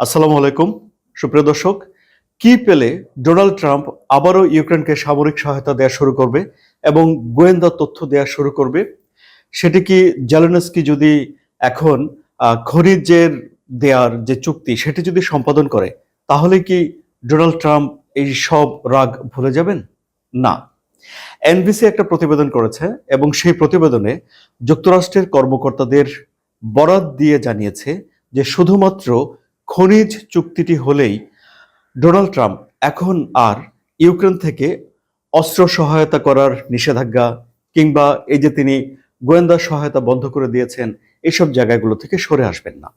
আসসালামু আলাইকুম। সুপ্রিয় দর্শক কি পেলে ডোনাল্ড ট্রাম্প আবারও ইউক্রেনকে সামরিক সহায়তা দেওয়া শুরু করবে এবং গোয়েন্দা তথ্য দেওয়া শুরু করবে? সেটি কি জেলেনস্কি যদি এখন আহ, খনিজের দেয়ার যে চুক্তি সেটি যদি সম্পাদন করে তাহলে কি ডোনাল্ড ট্রাম্প এই সব রাগ ভুলে যাবেন? না। এনবিসি একটা প্রতিবেদন করেছে এবং সেই প্রতিবেদনে যুক্তরাষ্ট্রের কর্মকর্তাদের বরাত দিয়ে জানিয়েছে যে শুধুমাত্র খনিজ চুক্তিটি হলেই ডোনাল্ড ট্রাম্প এখন আর ইউক্রেন থেকে অস্ত্র সহায়তা করার নিষেধাজ্ঞা কিংবা এই যে তিনি গোয়েন্দা সহায়তা বন্ধ করে দিয়েছেন এইসব জায়গাগুলো থেকে সরে আসবেন না।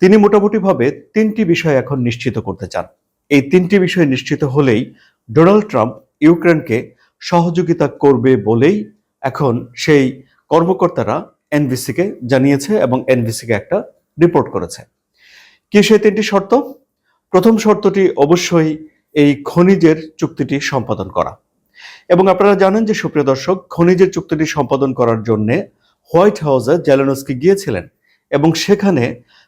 তিনি মোটামুটিভাবে তিনটি বিষয় এখন নিশ্চিত করতে চান। এই তিনটি বিষয় নিশ্চিত হলেই ডোনাল্ড ট্রাম্প ইউক্রেনকে সহযোগিতা করবে বলেই এখন সেই কর্মকর্তারা এনবিসিকে জানিয়েছে এবং এনবিসিকে একটা রিপোর্ট করেছে। কি সেই তিনটি শর্ত? প্রথম শর্তটি অবশ্যই এই খনিজের চুক্তিটি সম্পাদন করা। এবং আপনারা জানেন যে সুপ্রিয় দর্শক, খনিজের চুক্তিটি সম্পাদন করার জন্য হোয়াইট হাউসে জ্যালেনস্কি গিয়েছিলেন এবং সেখানে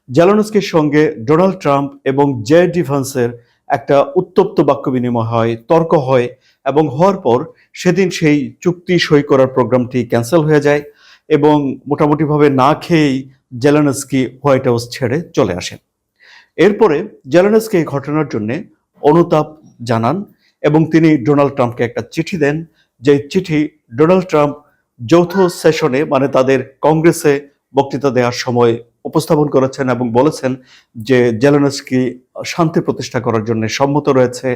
জ্যালেনস্কির সঙ্গে ডোনাল্ড ট্রাম্প এবং জে ডিভান্সের একটা উত্তপ্ত বাক্য বিনিময় হয়, তর্ক হয় এবং হওয়ার পর সেদিন সেই চুক্তি সই করার প্রোগ্রামটি ক্যান্সেল হয়ে যায় এবং মোটামুটিভাবে না খেয়েই জেলেনস্কি হোয়াইট হাউস ছেড়ে চলে আসেন। এরপরে জেলেনস্কি এই ঘটনার জন্য অনুতাপ জানান এবং তিনি ডোনাল্ড ট্রাম্পকে একটা চিঠি দেন। যে চিঠি ডোনাল্ড ট্রাম্প যৌথ সেশনে মানে তাদের কংগ্রেসে বক্তৃতা দেওয়ার সময় উপস্থাপন করেছেন এবং বলেছেন যে জেলেনস্কি শান্তি প্রতিষ্ঠা করার জন্য সম্মত রয়েছে।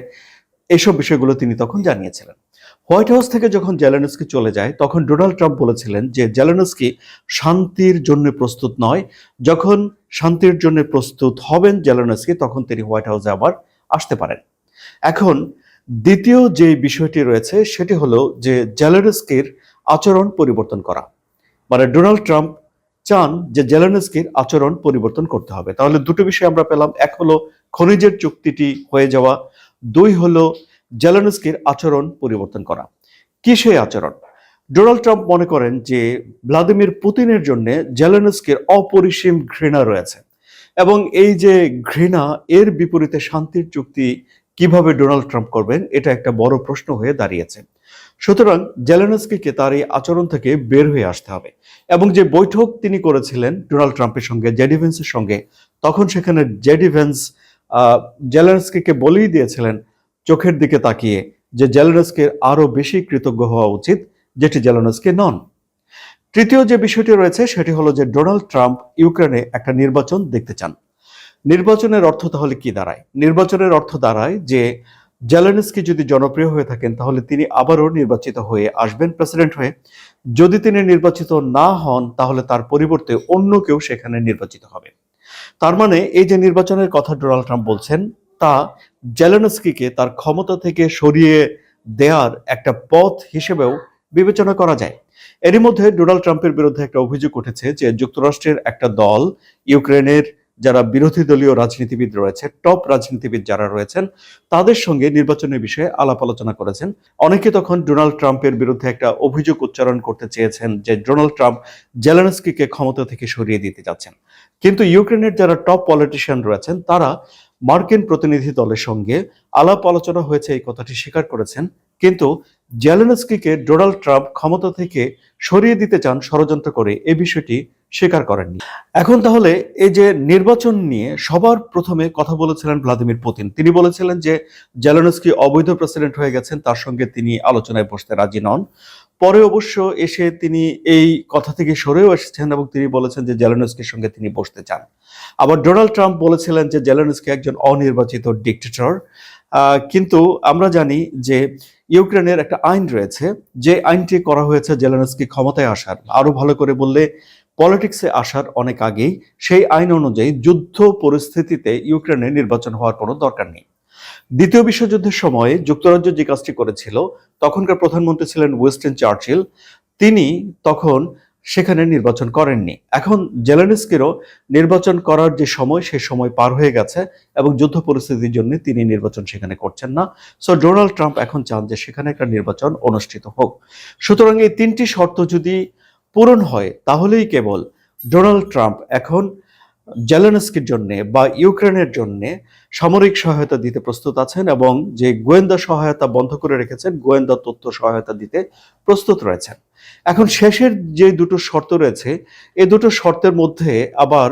এইসব বিষয়গুলো তিনি তখন জানিয়েছিলেন। হোয়াইট হাউস থেকে যখন জেলেনস্কি চলে যায়, তখন ডোনাল্ড ট্রাম্প বলেছিলেন যে জেলেনস্কি শান্তির জন্য প্রস্তুত নয়। যখন শান্তির জন্য প্রস্তুত হবেন জেলেনস্কি, তখন তিনি হোয়াইট হাউসে আবার আসতে পারেন। এখন দ্বিতীয় যে বিষয়টি রয়েছে, সেটি হলো যে জেলেনস্কির আচরণ পরিবর্তন করা। মানে ডোনাল্ড ট্রাম্প চান যে জেলেনস্কির আচরণ পরিবর্তন করতে হবে। তাহলে দুটো বিষয় আমরা পেলাম। এক হলো খনিজের চুক্তিটি হয়ে যাওয়া, দুই হলো জেলেনস্কির আচরণ পরিবর্তন করা। কি সেই আচরণ? ডোনাল্ড ট্রাম্প মনে করেন যে ভ্লাদিমির পুতিনের জন্য জেলেনস্কির অপরিসীম ঘৃণা রয়েছে এবং এই যে ঘৃণা, এর বিপরীতে শান্তির চুক্তি কীভাবে ডোনাল্ড ট্রাম্প করবেন, এটা একটা বড় প্রশ্ন হয়ে দাঁড়িয়েছে। সুতরাং জেলেনস্কিকে তার এই আচরণ থেকে বের হয়ে আসতে হবে এবং যে বৈঠক তিনি করেছিলেন ডোনাল্ড ট্রাম্পের সঙ্গে জেডিভেন্সের সঙ্গে, তখন সেখানে জেডিভেন্স জেলেনস্কিকে বলেই দিয়েছিলেন চোখের দিকে তাকিয়ে যে জেলেনস্কির আরও বেশি কৃতজ্ঞ হওয়া উচিত, যেটি জেলেনস্কি নন। তৃতীয় যে বিষয়টি রয়েছে, সেটি হলো যে ডোনাল্ড ট্রাম্প ইউক্রেনে একটা নির্বাচন দেখতে চান। নির্বাচনের অর্থ তাহলে কি দাঁড়ায়? নির্বাচনের অর্থ দাঁড়ায় যে জেলেনস্কি যদি জনপ্রিয় হয়ে থাকেন, তাহলে তিনি আবারও নির্বাচিত হয়ে আসবেন প্রেসিডেন্ট হয়ে। যদি তিনি নির্বাচিত না হন, তাহলে তার পরিবর্তে অন্য কেউ সেখানে নির্বাচিত হবে। তার মানে এই যে নির্বাচনের কথা ডোনাল্ড ট্রাম্প বলছেন তা জেলেনস্কিকে তার ক্ষমতা থেকে সরিয়ে দেয়ার একটা পথ হিসেবেও বিবেচনা করা যায়। এরই মধ্যে ডোনাল্ড ট্রাম্পের বিরুদ্ধে একটা অভিযোগ উঠেছে যে যুক্তরাষ্ট্রের একটা দল, ইউক্রেনের যারা বিরোধী দলীয় রাজনীতিবিদ রয়েছে, টপ রাজনীতিবিদ যারা রয়েছেন, তাদের সঙ্গে নির্বাচনের বিষয়ে আলাপ আলোচনা করেছেন। অনেকে তখন ডোনাল্ড ট্রাম্পের বিরুদ্ধে একটা অভিযোগ উচ্চারণ করতে চেয়েছেন যে ডোনাল্ড ট্রাম্প জেলেনস্কিকে ক্ষমতা থেকে সরিয়ে দিতে যাচ্ছেন। কিন্তু ইউক্রেনের যারা টপ পলিটিশিয়ান রয়েছেন, তারা মার্কিন প্রতিনিধি দলের সঙ্গে আলাপ আলোচনা হয়েছে এই কথাটি স্বীকার করেছেন। কিন্তু জেলেনস্কিকে ডোনাল্ড ট্রাম্প ক্ষমতা থেকে সরিয়ে দিতে চান ষড়যন্ত্র করে এ বিষয়টি স্বীকার করেননি। এখন তাহলে এই যে নির্বাচন নিয়ে সবার প্রথমে কথা বলেছিলেন ভ্লাদিমির পুতিন। তিনি বলেছিলেন যে জেলেনস্কি অবৈধ প্রেসিডেন্ট হয়ে গেছেন, তার সঙ্গে তিনি আলোচনায় বসতে রাজি নন। পরে অবশ্য এসে তিনি এই কথা থেকে সরেও এসেছেন এবং তিনি বলেছেন যে জেলেনস্কির সঙ্গে তিনি বসতে চান। আবার ডোনাল্ড ট্রাম্প বলেছিলেন যে জেলেনস্কি একজন অনির্বাচিত ডিকটেটর। কিন্তু আমরা জানি যে ইউক্রেনের একটা আইন রয়েছে, যে আইনটি করা হয়েছে জেলেনস্কি ক্ষমতায় আসার। আরও ভালো করে বললে, পলিটিক্সে আসার অনেক আগেই সেই আইন অনুযায়ী যুদ্ধ পরিস্থিতিতে ইউক্রেনে নির্বাচন হওয়ার কোনো দরকার নেই। দ্বিতীয় বিশ্বযুদ্ধের সময় যুক্তরাজ্য যে কাজটি করেছিল, তখনকার প্রধানমন্ত্রী ছিলেন ওয়েস্টার্ন চার্চিল তিনি তখন সেখানে নির্বাচন করেননি। এখন জেলেনস্কিরও নির্বাচন করার যে সময়, সে সময় পার হয়ে গেছে এবং যুদ্ধ পরিস্থিতির জন্য তিনি নির্বাচন সেখানে করছেন না। সো ডোনাল্ড ট্রাম্প এখন চান যে সেখানে একটা নির্বাচন অনুষ্ঠিত হোক। সুতরাং এই তিনটি শর্ত যদি পূরণ হয়, তাহলেই কেবল ডোনাল্ড ট্রাম্প এখন জেলেনস্কির জন্যে বা ইউক্রেনের জন্যে সামরিক সহায়তা দিতে প্রস্তুত আছেন এবং যে গোয়েন্দা সহায়তা বন্ধ করে রেখেছেন, গোয়েন্দা তথ্য সহায়তা দিতে প্রস্তুত রয়েছেন। এখন শেষের যে দুটো শর্ত রয়েছে, এই দুটো শর্তের মধ্যে আবার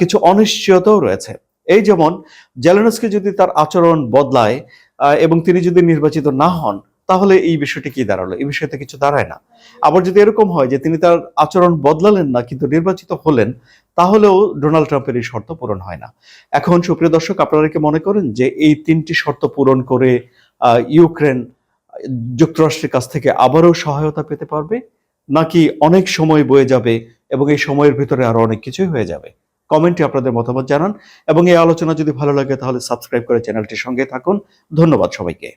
কিছু অনিশ্চয়তাও রয়েছে। এই যেমন, জেলেনস্কি যদি তার আচরণ বদলায় এবং তিনি যদি নির্বাচিত না হন তাহলে এই বিষয়টি কি দাঁড়াল? এই বিষয়টা কিছু দাঁড়ায় না। আবার যদি এরকম হয় যে তিনি তার আচরণ বদলালেন না, কিন্তু নির্বাচিত হলেন, তাহলেও ডোনাল্ড ট্রাম্পের এই শর্ত পূরণ হয় না। এখন সুপ্রিয় দর্শক, আপনারা কি মনে করেন যে এই তিনটি শর্ত পূরণ করে ইউক্রেন যুক্তরাষ্ট্রের কাছ থেকে আবারও সহায়তা পেতে পারবে? নাকি অনেক সময় বয়ে যাবে এবং এই সময়ের ভিতরে আরও অনেক কিছুই হয়ে যাবে? কমেন্টে আপনাদের মতামত জানান এবং এই আলোচনা যদি ভালো লাগে তাহলে সাবস্ক্রাইব করে চ্যানেলটির সঙ্গে থাকুন। ধন্যবাদ সবাইকে।